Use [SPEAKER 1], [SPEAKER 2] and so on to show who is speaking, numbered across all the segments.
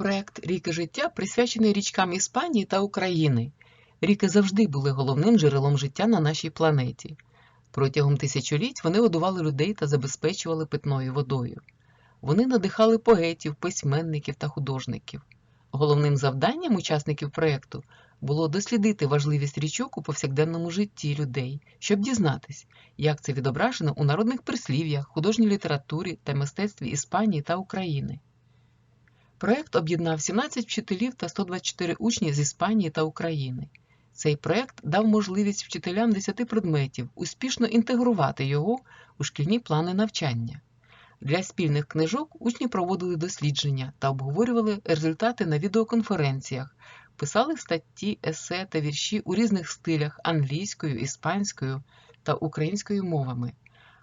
[SPEAKER 1] Проект Ріки життя присвячений річкам Іспанії та України. Ріки завжди були головним джерелом життя на нашій планеті. Протягом тисячоліть вони годували людей та забезпечували питною водою. Вони надихали поетів, письменників та художників. Головним завданням учасників проєкту було дослідити важливість річок у повсякденному житті людей, щоб дізнатись, як це відображено у народних прислів'ях, художній літературі та мистецтві Іспанії та України. Проєкт об'єднав 17 вчителів та 124 учні з Іспанії та України. Цей проєкт дав можливість вчителям 10 предметів успішно інтегрувати його у шкільні плани навчання. Для спільних книжок учні проводили дослідження та обговорювали результати на відеоконференціях, писали статті, есе та вірші у різних стилях англійською, іспанською та українською мовами.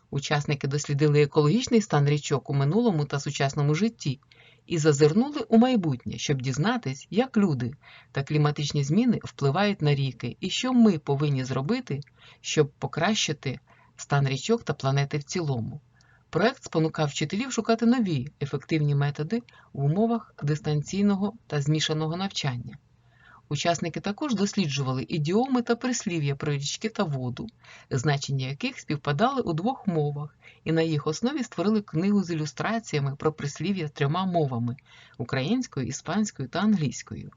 [SPEAKER 1] Учасники дослідили екологічний стан річок у минулому та сучасному житті і зазирнули у майбутнє, щоб дізнатись, як люди та кліматичні зміни впливають на ріки і що ми повинні зробити, щоб покращити стан річок та планети в цілому. Проект спонукав вчителів шукати нові ефективні методи в умовах дистанційного та змішаного навчання. Учасники також досліджували ідіоми та прислів'я про річки та воду, значення яких співпадали у двох мовах, і на їх основі створили книгу з ілюстраціями про прислів'я трьома мовами українською, іспанською та англійською.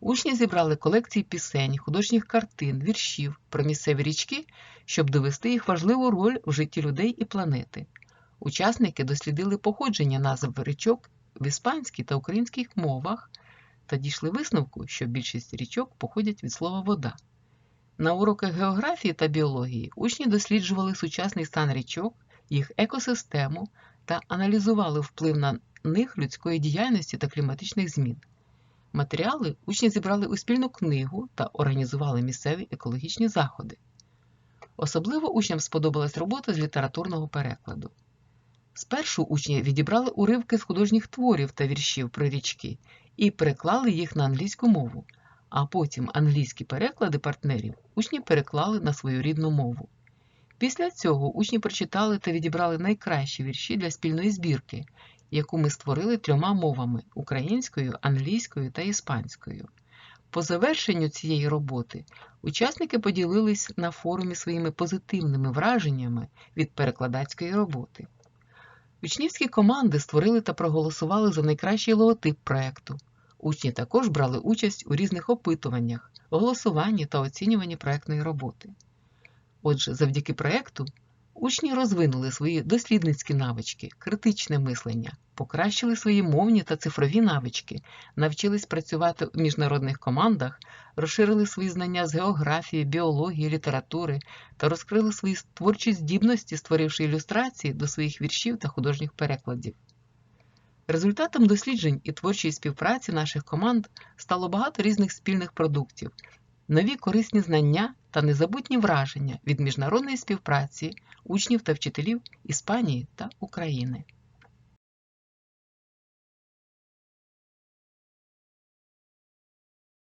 [SPEAKER 1] Учні зібрали колекції пісень, художніх картин, віршів про місцеві річки, щоб довести їх важливу роль в житті людей і планети. Учасники дослідили походження назв річок в іспанській та українських мовах та дійшли висновку, що більшість річок походять від слова вода. На уроках географії та біології учні досліджували сучасний стан річок, їх екосистему та аналізували вплив на них людської діяльності та кліматичних змін. Матеріали учні зібрали у спільну книгу та організували місцеві екологічні заходи. Особливо учням сподобалась робота з літературного перекладу. Спершу учні відібрали уривки з художніх творів та віршів про річки і переклали їх на англійську мову, а потім англійські переклади партнерів учні переклали на свою рідну мову. Після цього учні прочитали та відібрали найкращі вірші для спільної збірки, яку ми створили трьома мовами українською, англійською та іспанською. По завершенню цієї роботи учасники поділились на форумі своїми позитивними враженнями від перекладацької роботи. Учнівські команди створили та проголосували за найкращий логотип проєкту. Учні також брали участь у різних опитуваннях, голосуванні та оцінюванні проєктної роботи. Отже, завдяки проєкту учні розвинули свої дослідницькі навички, критичне мислення, покращили свої мовні та цифрові навички, навчились працювати в міжнародних командах, розширили свої знання з географії, біології, літератури та розкрили свої творчі здібності, створивши ілюстрації до своїх віршів та художніх перекладів. Результатом досліджень і творчої співпраці наших команд стало багато різних спільних продуктів, нові корисні знання та незабутні враження від міжнародної співпраці учнів та вчителів Іспанії та України.